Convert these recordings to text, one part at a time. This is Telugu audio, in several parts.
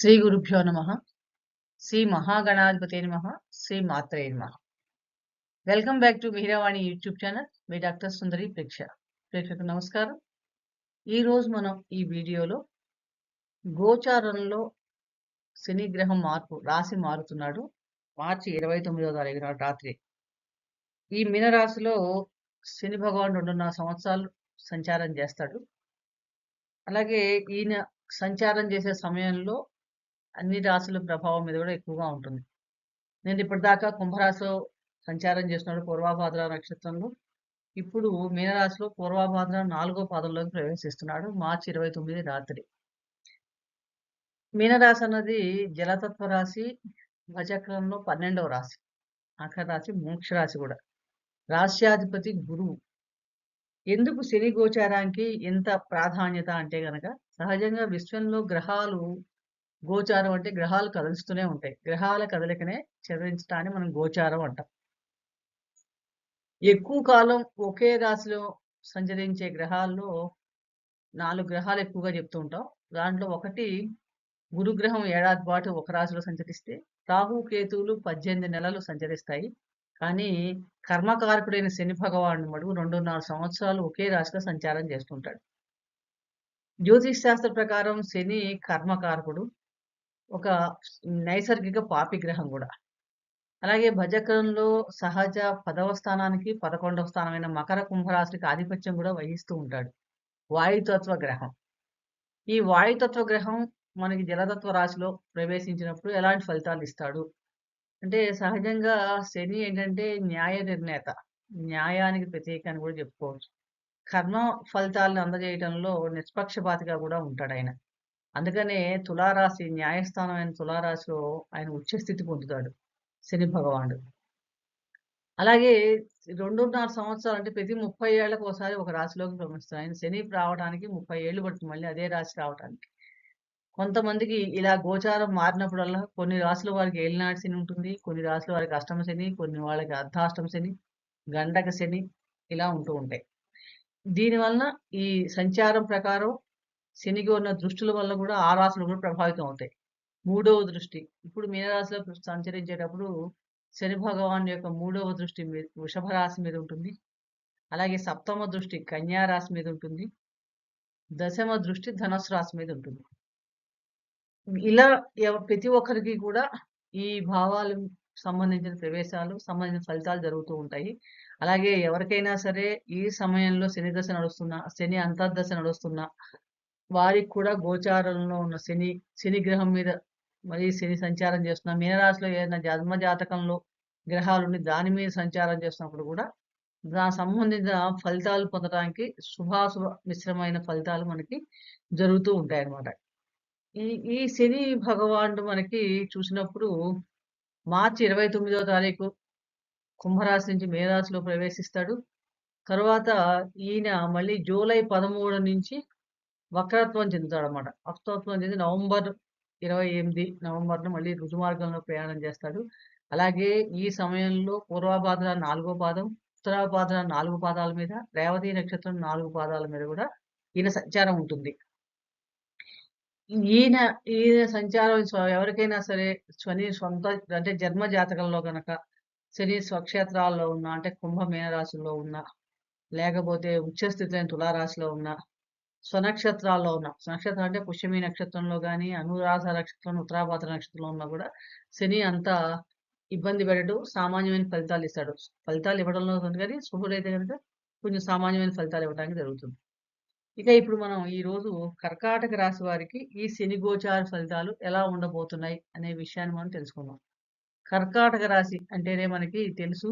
శ్రీ గురుభ్యో నమ. శ్రీ మహాగణాధిపతి నమ. శ్రీ మాత్రే నమ. Welcome back to Mihiravani YouTube channel. Me doctor Sundari ప్రేక్ష. ప్రేక్షకు నమస్కారం. ఈరోజు మనం ఈ వీడియోలో గోచారంలో శని గ్రహం మార్పు రాశి మారుతున్నాడు. మార్చి ఇరవై తొమ్మిదో తారీఖు నాడు రాత్రి. ఈ మీనరాశిలో శని భగవాన్ రెండున్నర సంవత్సరాలు సంచారం చేస్తాడు. అలాగే ఈయన సంచారం చేసే సమయంలో అన్ని రాశుల ప్రభావం మీద కూడా ఎక్కువగా ఉంటుంది. నేను ఇప్పటిదాకా కుంభరాశిలో సంచారం చేస్తున్నాడు పూర్వాభాద్ర నక్షత్రంలో ఇప్పుడు మీనరాశిలో పూర్వాభాద్ర నాలుగో పాదంలోకి ప్రవేశిస్తున్నాడు మార్చి ఇరవై తొమ్మిది రాత్రి. మీనరాశి అన్నది జలతత్వ రాశి భజక్రంలో పన్నెండవ రాశి ఆఖరి రాశి మోక్ష రాశి కూడా. రాశ్యాధిపతి గురువు. ఎందుకు శని గోచారానికి ఎంత ప్రాధాన్యత అంటే గనక సహజంగా విశ్వంలో గ్రహాలు గోచారం అంటే గ్రహాలు కదులుస్తూనే ఉంటాయి. గ్రహాల కదలికనే చదివించడాన్ని మనం గోచారం అంటాం. ఎక్కువ కాలం ఒకే రాశిలో సంచరించే గ్రహాల్లో నాలుగు గ్రహాలు ఎక్కువగా చెప్తూ ఉంటాం. దాంట్లో ఒకటి గురుగ్రహం ఏడాది పాటు ఒక రాశిలో సంచరిస్తే రాహు కేతువులు పద్దెనిమిది నెలలు సంచరిస్తాయి. కానీ కర్మకారకుడైన శని భగవానుడు మడుగు రెండున్నర సంవత్సరాలు ఒకే రాశిలో సంచారం చేస్తుంటాడు. జ్యోతిష్ శాస్త్ర ప్రకారం శని కర్మకారకుడు ఒక నైసర్గిక పాపి గ్రహం కూడా. అలాగే భజకంలో సహజ పదవ స్థానానికి పదకొండవ స్థానమైన మకర కుంభరాశికి ఆధిపత్యం కూడా వహిస్తూ ఉంటాడు. వాయుతత్వ గ్రహం. ఈ వాయుతత్వ గ్రహం మనకి జలతత్వ రాశిలో ప్రవేశించినప్పుడు ఎలాంటి ఫలితాలు ఇస్తాడు? అంటే సహజంగా శని ఏంటంటే న్యాయ నిర్ణేత. న్యాయానికి ప్రత్యేక అని కూడా చెప్పుకోవచ్చు. కర్మ ఫలితాలను అందజేయడంలో నిష్పక్షపాతిగా కూడా ఉంటాడు ఆయన. అందుకనే తులారాశి న్యాయస్థానమైన తులారాశిలో ఆయన ఉచ్చస్థితి పొందుతాడు శని భగవానుడు. అలాగే రెండున్నర సంవత్సరాలు అంటే ప్రతి ముప్పై ఏళ్ళకు ఒకసారి ఒక రాశిలోకి ప్రవేశిస్తాడు ఆయన శని రావడానికి ముప్పై ఏళ్ళు పడుతుంది మళ్ళీ అదే రాశి రావడానికి కొంతమందికి ఇలా గోచారం మారినప్పుడల్లా కొన్ని రాశుల వారికి ఏలినాటి శని ఉంటుంది కొన్ని రాశుల వారికి అష్టమ శని కొన్ని వాళ్ళకి అర్ధాష్టమ శని గండక శని ఇలా ఉంటూ ఉంటాయి. దీనివలన ఈ సంచారం ప్రకారం శనిగా ఉన్న దృష్టిల వల్ల కూడా ఆ రాశులు కూడా ప్రభావితం అవుతాయి. మూడవ దృష్టి ఇప్పుడు మీనరాశిలో సంచరించేటప్పుడు శని భగవాన్ యొక్క మూడవ దృష్టి మీద వృషభ రాశి మీద ఉంటుంది. అలాగే సప్తమ దృష్టి కన్యా రాశి మీద ఉంటుంది. దశమ దృష్టి ధనస్సు రాశి మీద ఉంటుంది. ఇలా ప్రతి ఒక్కరికి కూడా ఈ భావాలు సంబంధించిన ప్రవేశాలు సంబంధించిన ఫలితాలు జరుగుతూ ఉంటాయి. అలాగే ఎవరికైనా సరే ఈ సమయంలో శని దశ నడుస్తున్నా శని అంతర్దశ నడుస్తున్నా వారికి కూడా గోచారంలో ఉన్న శని శని గ్రహం మీద మరి శని సంచారం చేస్తున్న మీనరాశిలో ఏదైనా జన్మ జాతకంలో గ్రహాలు ఉండి దాని మీద సంచారం చేస్తున్నప్పుడు కూడా దానికి సంబంధించిన ఫలితాలు పొందడానికి శుభాశుభ మిశ్రమైన ఫలితాలు మనకి జరుగుతూ ఉంటాయి అన్నమాట ఈ ఈ శని భగవానుడు మనకి చూసినప్పుడు మార్చి ఇరవై తొమ్మిదవ తారీఖు కుంభరాశి నుంచి మేరాశిలో ప్రవేశిస్తాడు. తర్వాత ఈయన మళ్ళీ జూలై పదమూడు నుంచి వక్రత్వం చెందుతాడు అనమాట వక్రత్వం చెంది నవంబర్ ఇరవై ఎనిమిది నవంబర్లో మళ్ళీ రుజుమార్గంలో ప్రయాణం చేస్తాడు. అలాగే ఈ సమయంలో పూర్వభాద్ర నాలుగో పాదం ఉత్తరాభాద్ర నాలుగు పాదాల మీద రేవతి నక్షత్రం నాలుగు పాదాల మీద కూడా ఈయన సంచారం ఉంటుంది. ఈయన ఈయన సంచారం ఎవరికైనా సరే శని సొంత అంటే జన్మ జాతకంలో కనుక శని స్వక్షేత్రాల్లో ఉన్న అంటే కుంభ మీనరాశిలో ఉన్న లేకపోతే ఉచ్చస్థితి తులారాశిలో ఉన్న స్వనక్షత్రాల్లో ఉన్న. స్వనక్షత్రం అంటే పుష్యమి నక్షత్రంలో కానీ అనురాధ నక్షత్రం ఉత్తరాభాద్ర నక్షత్రంలో ఉన్నా కూడా శని అంతా ఇబ్బంది పెట్టడు సామాన్యమైన ఫలితాలు ఇస్తాడు. ఫలితాలు ఇవ్వడంలో ఉంది కానీ శుభుడైతే కనుక కొంచెం సామాన్యమైన ఫలితాలు ఇవ్వడానికి జరుగుతుంది. ఇక ఇప్పుడు మనం ఈ రోజు కర్కాటక రాశి వారికి ఈ శని గోచార ఫలితాలు ఎలా ఉండబోతున్నాయి అనే విషయాన్ని మనం తెలుసుకుందాం. కర్కాటక రాశి అంటేనే మనకి తెలుసు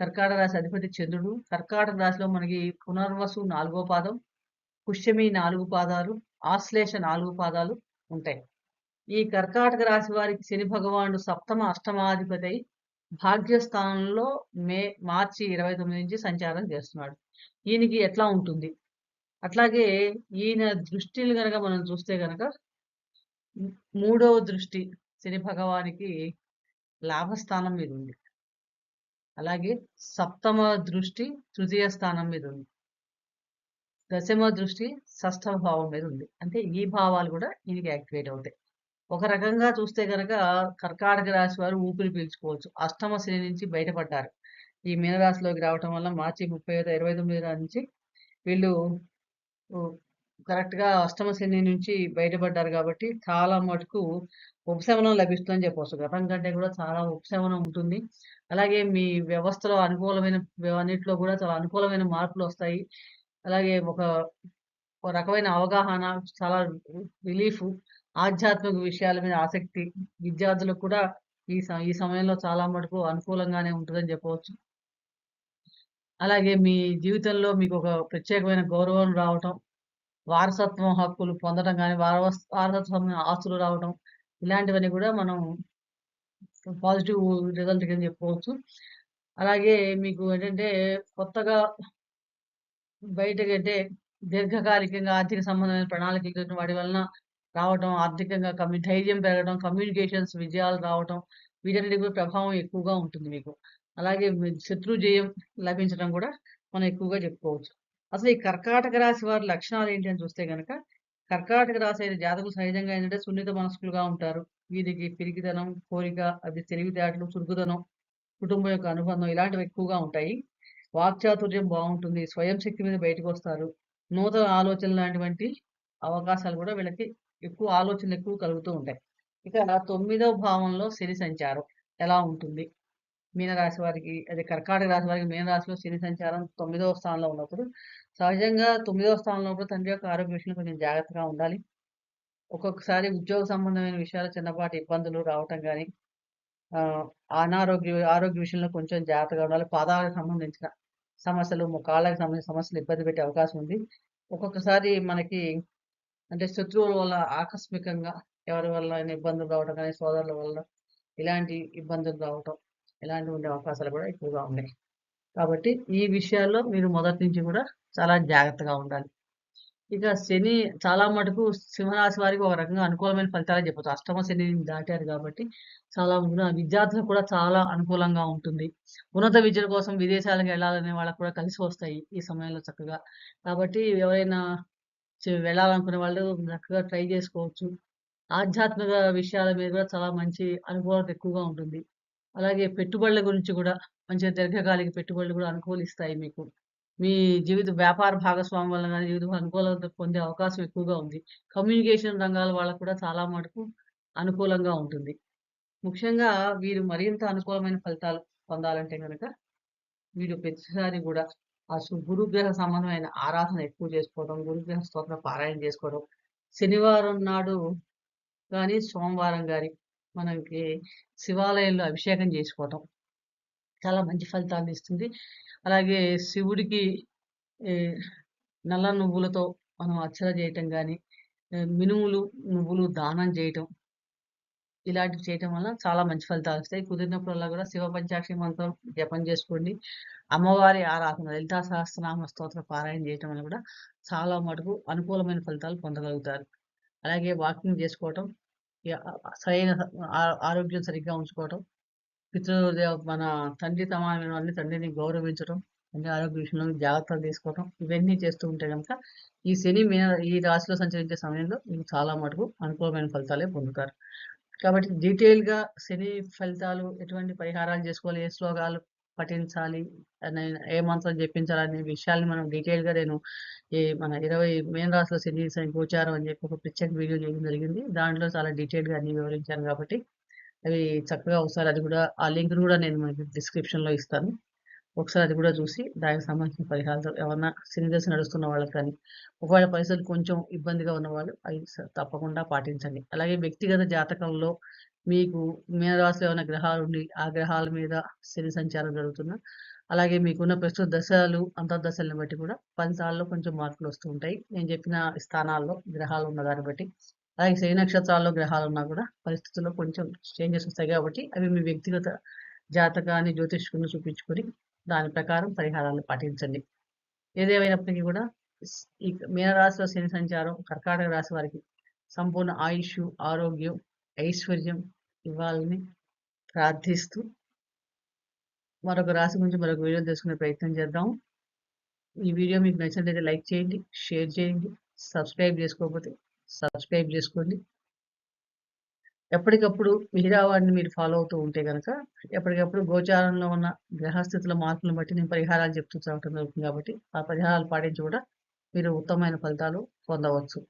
కర్కాటక రాశి అధిపతి చంద్రుడు. కర్కాటక రాశిలో మనకి పునర్వసు నాలుగో పాదం పుష్యమి నాలుగు పాదాలు ఆశ్లేష నాలుగు పాదాలు ఉంటాయి. ఈ కర్కాటక రాశి వారికి శని భగవానుడు సప్తమ అష్టమాధిపతి అయి భాగ్యస్థానంలో మే మార్చి ఇరవై తొమ్మిది నుంచి సంచారం చేస్తున్నాడు. ఈయనకి ఎట్లా ఉంటుంది? అట్లాగే ఈయన దృష్టిలు గనక మనం చూస్తే గనక మూడవ దృష్టి శని భగవానికి లాభస్థానం మీద ఉంది. అలాగే సప్తమ దృష్టి తృతీయ స్థానం మీద ఉంది. దశమ దృష్టి షష్ఠ భావం మీద ఉంది అంటే ఈ భావాలు కూడా ఈయనకి యాక్టివేట్ అవుతాయి ఒక రకంగా చూస్తే కనుక కర్కాటక రాశి వారు ఊపిరి పీల్చుకోవచ్చు. అష్టమ శ్రేణి నుంచి బయటపడ్డారు. ఈ మీనరాశిలోకి రావటం వల్ల మార్చి 30 29 నుంచి వీళ్ళు కరెక్ట్‌గా అష్టమ శ్రేణి నుంచి బయటపడ్డారు కాబట్టి చాలా మటుకు ఉపశమనం లభిస్తుందని చెప్పవచ్చు గతం కంటే కూడా చాలా ఉపశమనం ఉంటుంది. అలాగే మీ వ్యవస్థలో అనుకూలమైన అన్నింటిలో కూడా చాలా అనుకూలమైన మార్పులు వస్తాయి అలాగే ఒక, ఒక రకమైన అవగాహన, చాలా రిలీఫ్ ఆధ్యాత్మిక విషయాల మీద ఆసక్తి విద్యార్థులకు కూడా ఈ ఈ సమయంలో చాలా మటుకు అనుకూలంగానే ఉంటుందని చెప్పవచ్చు. అలాగే మీ జీవితంలో మీకు ఒక ప్రత్యేకమైన గౌరవం రావటం, వారసత్వం హక్కులు పొందడం కానీ వారవస్ వారసత్వమైన ఆస్తులు రావటం, ఇలాంటివన్నీ కూడా మనం పాజిటివ్ రిజల్ట్ కింద చెప్పుకోవచ్చు. అలాగే మీకు ఏంటంటే కొత్తగా బయటకంటే దీర్ఘకాలికంగా ఆర్థిక సంబంధమైన ప్రణాళికలు వాటి వలన రావటం, ఆర్థికంగా కమ్యూ ధైర్యం పెరగడం, కమ్యూనికేషన్స్ విజయాలు రావటం, వీటన్నిటి కూడా ప్రభావం ఎక్కువగా ఉంటుంది మీకు. అలాగే శత్రు జయం లభించడం కూడా మనం ఎక్కువగా చెప్పుకోవచ్చు. అసలు ఈ కర్కాటక రాశి వారి లక్షణాలు ఏంటి అని చూస్తే గనక, కర్కాటక రాశి అయిన జాతకులు సహజంగా ఏంటంటే సున్నిత మనస్కులుగా ఉంటారు. వీరికి పిరికితనం, కోరిక, అది తెలివితేటలు, చురుకుదనం, కుటుంబం యొక్క అనుబంధం ఇలాంటివి ఎక్కువగా ఉంటాయి. వాక్చాతుర్యం బాగుంటుంది స్వయం శక్తి మీద బయటకొస్తారు. నూతన ఆలోచనలు లాంటివంటి అవకాశాలు కూడా వీళ్ళకి ఎక్కువ ఆలోచనలు ఎక్కువ కలుగుతూ ఉంటాయి. ఇక తొమ్మిదవ భావంలో శని సంచారం ఎలా ఉంటుంది? మీనరాశి వారికి అదే కర్కాటక రాశి వారికి మీనరాశిలో శని సంచారం తొమ్మిదవ స్థానంలో ఉన్నప్పుడు సహజంగా తొమ్మిదవ స్థానంలో ఉన్నప్పుడు తండ్రి యొక్క ఆరోగ్య విషయంలో కొంచెం జాగ్రత్తగా ఉండాలి. ఒక్కొక్కసారి ఉద్యోగ సంబంధమైన విషయాలు చిన్నపాటి ఇబ్బందులు రావటం కానీ అనారోగ్య ఆరోగ్య విషయంలో కొంచెం జాగ్రత్తగా ఉండాలి. పాదాలకు సంబంధించిన సమస్యలు, కాళ్ళకి సంబంధించిన సమస్యలు ఇబ్బంది పెట్టే అవకాశం ఉంది. ఒక్కొక్కసారి మనకి అంటే శత్రువుల వల్ల ఆకస్మికంగా ఎవరి వల్ల ఇబ్బందులు రావడం కానీ సోదరుల వల్ల ఇలాంటి ఇబ్బందులు రావటం, ఇలాంటివి ఉండే అవకాశాలు కూడా ఎక్కువగా ఉన్నాయి. కాబట్టి ఈ విషయాల్లో మీరు మొదటి నుంచి కూడా చాలా జాగ్రత్తగా ఉండాలి. ఇక శని చాలా మటుకు సింహరాశి వారికి ఒక రకంగా అనుకూలమైన ఫలితాలే చెప్పచ్చు అష్టమ శనిని దాటారు కాబట్టి చాలా విద్యార్థులకు కూడా చాలా అనుకూలంగా ఉంటుంది. ఉన్నత విద్యల కోసం విదేశాలకు వెళ్ళాలనే వాళ్ళకి కూడా కలిసి వస్తాయి ఈ సమయంలో చక్కగా. కాబట్టి ఎవరైనా వెళ్ళాలనుకునే వాళ్ళు చక్కగా ట్రై చేసుకోవచ్చు. ఆధ్యాత్మిక విషయాల మీద కూడా చాలా మంచి అనుకూలత ఎక్కువగా ఉంటుంది. అలాగే పెట్టుబడుల గురించి కూడా మంచిగా దీర్ఘకాలిక పెట్టుబడులు కూడా అనుకూలిస్తాయి మీకు. మీ జీవిత వ్యాపార భాగస్వామి వల్ల కానీ జీవితం అనుకూలత పొందే అవకాశం ఎక్కువగా ఉంది. కమ్యూనికేషన్ రంగాల వాళ్ళకు కూడా చాలా మటుకు అనుకూలంగా ఉంటుంది. ముఖ్యంగా వీరు మరింత అనుకూలమైన ఫలితాలు పొందాలంటే కనుక వీరు ప్రతిసారి కూడా ఆ సు గురుగ్రహ సంబంధమైన ఆరాధన ఎక్కువ చేసుకోవడం, గురుగ్రహ స్తోత్ర పారాయణ చేసుకోవడం, శనివారం నాడు కానీ సోమవారం కానీ మనకి శివాలయంలో అభిషేకం చేసుకోవటం. చాలా మంచి ఫలితాలను ఇస్తుంది. అలాగే శివుడికి నల్ల నువ్వులతో మనం అర్చన చేయటం కానీ మినుములు, నువ్వులు దానం చేయటం. ఇలాంటివి చేయటం వల్ల చాలా మంచి ఫలితాలు వస్తాయి కుదిరినప్పుడల్లా కూడా శివ పంచాక్షి మంత్రం జపం చేసుకోండి. అమ్మవారి ఆరాధన లలితా సహస్రనామ స్తోత్ర పారాయణ చేయటం వల్ల కూడా చాలా మటుకు అనుకూలమైన ఫలితాలు పొందగలుగుతారు. అలాగే వాకింగ్ చేసుకోవటం, సరైన ఆ ఆరోగ్యం సరిగ్గా ఉంచుకోవటం, పితృదేవ మన తండ్రి సమానమైన వాళ్ళని తండ్రిని గౌరవించడం తండ్రి ఆరోగ్య విషయంలో జాగ్రత్తలు తీసుకోవటం, ఇవన్నీ చేస్తూ ఉంటే కనుక ఈ శని మీన ఈ రాశిలో సంచరించే సమయంలో మీకు చాలా మటుకు అనుకూలమైన ఫలితాలే పొందుతారు. కాబట్టి డీటెయిల్‌గా శని ఫలితాలు, ఎటువంటి పరిహారాలు చేసుకోవాలి, ఏ శ్లోకాలు పఠించాలి, ఏ మంత్రం జపించాలనే విషయాల్ని మనం డీటెయిల్‌గా నేను ఈ మన 20 మీన రాశిలో శని గోచారం అని చెప్పి ఒక ప్రత్యేక వీడియో చేయడం జరిగింది. దాంట్లో చాలా డీటెయిల్‌గా అన్ని వివరించాను కాబట్టి, అవి చక్కగా ఒకసారి అది కూడా ఆ లింక్ కూడా నేను మీకు డిస్క్రిప్షన్‌లో ఇస్తాను. ఒకసారి అది కూడా చూసి దానికి సంబంధించిన పరిహారాలు ఏమన్నా శని నడుస్తున్న వాళ్ళకి కానీ, ఒకవేళ పరిస్థితులు కొంచెం ఇబ్బందిగా ఉన్నవాళ్ళు అవి తప్పకుండా పాటించండి. అలాగే వ్యక్తిగత జాతకంలో మీకు మీనరాశిలో ఏమైనా గ్రహాలు ఉండి ఆ గ్రహాల మీద శని సంచారం జరుగుతున్నా, అలాగే మీకున్న ప్రస్తుత దశలు, అంతర్దశలను బట్టి కూడా ఫలితాల్లో కొంచెం మార్పులొస్తూ ఉంటాయి. నేను చెప్పిన స్థానాల్లో గ్రహాలు ఉన్న దాన్ని బట్టి. అలాగే శని నక్షత్రాల్లో గ్రహాలు ఉన్నా కూడా పరిస్థితుల్లో కొంచెం చేంజెస్ వస్తాయి కాబట్టి, అవి మీ వ్యక్తిగత జాతకాన్ని జ్యోతిష్కుని చూపించుకొని, దాని ప్రకారం పరిహారాలు పాటించండి. ఏదేమైనప్పటికీ కూడా ఈ మీనరాశిలో శని సంచారం కర్కాటక రాశి వారికి సంపూర్ణ ఆయుష్ ఆరోగ్యం, ఐశ్వర్యం ఇవ్వాలని ప్రార్థిస్తూ మరొక రాశి గురించి మరొక వీడియో తెలుసుకునే ప్రయత్నం చేద్దాం. ఈ వీడియో మీకు నచ్చినట్లయితే లైక్ చేయండి, షేర్ చేయండి, సబ్స్క్రైబ్ చేసుకోకపోతే సబ్స్క్రైబ్ చేసుకోండి. ఎప్పటికప్పుడు మిహిరావాడిని మీరు ఫాలో అవుతూ ఉంటే కనుక ఎప్పటికప్పుడు గోచారంలో ఉన్న గ్రహస్థితుల మార్పులను బట్టి నేను పరిహారాలు చెప్తూ చదవటం జరుగుతుంది కాబట్టి ఆ పరిహారాలు పాటించి కూడా మీరు ఉత్తమమైన ఫలితాలు పొందవచ్చు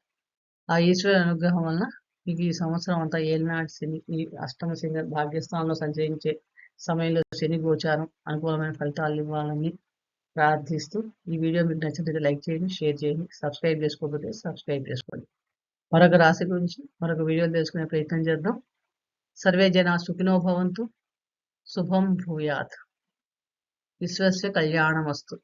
ఆ ఈశ్వర అనుగ్రహం వలన మీకు ఈ సంవత్సరం అంతా ఏలినాటి శని ఈ అష్టమ శని భాగ్యస్థానంలో సంచరించే సమయంలో శని గోచారం అనుకూలమైన ఫలితాలు ఇవ్వాలని ప్రార్థిస్తూ ఈ వీడియో మీకు నచ్చినట్లయితే లైక్ చేయండి షేర్ చేయండి సబ్స్క్రైబ్ చేసుకోకపోతే సబ్స్క్రైబ్ చేసుకోండి మరొక రాశి గురించి మరొక వీడియోలు తెలుసుకునే ప్రయత్నం చేద్దాం. సర్వే జన సుఖినో భవంతు శుభం భూయాత్. విశ్వస్య కళ్యాణమస్తు.